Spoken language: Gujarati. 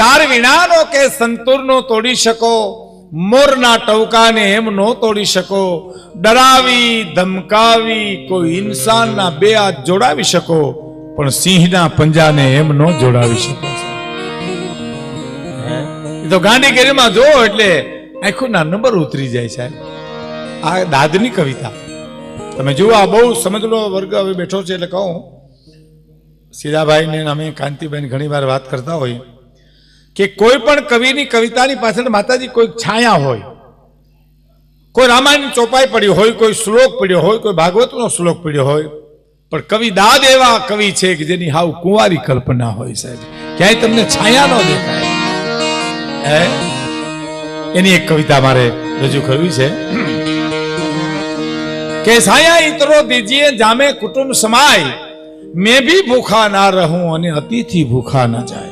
તાર વિનાનો કે સંતૂરનો તોડી શકો? મોરના ટવકાને એમ નો તોડી શકો? ડરાવી ધમકાવી કોઈ ઇન્સાનના બે હાથ જોડાવી શકો? પણ સિંહના પંજાને એમ નો જોડાવી શકો? તો ગાંધીગીરીમાં જો એટલે આખું ના નંબર ઉતરી જાય સાહેબ આ દાદની કવિતા. તમે જુઓ આ બહુ સમજલો વર્ગ હવે બેઠો છે એટલે કહું. સીધાભાઈને અમે કાંતિબેન ઘણી વાર વાત કરતા હોય. કે કોઈ પણ કવિની કવિતાની પાછળ માતાજી કોઈ છાયા હોય, કોઈ રામાયણ ચોપાઈ પડ્યો હોય, કોઈ શ્લોક પડ્યો હોય, કોઈ ભાગવતનો શ્લોક પડ્યો હોય, પણ કવિ દાદ એવા કવિ છે કે જેની હાવ કુંવારી કલ્પના હોય સાહેબ. ક્યાંય તમને છાયા ન દેખાય. હે? એની એક કવિતા મારે રજૂ કરવી છે. કે છાયા ઇતરો દીજીએ જામે કુટુંબ સમાય, મેં ભી ભૂખા ના રહું અને અતિથિ ભૂખા ના જાય.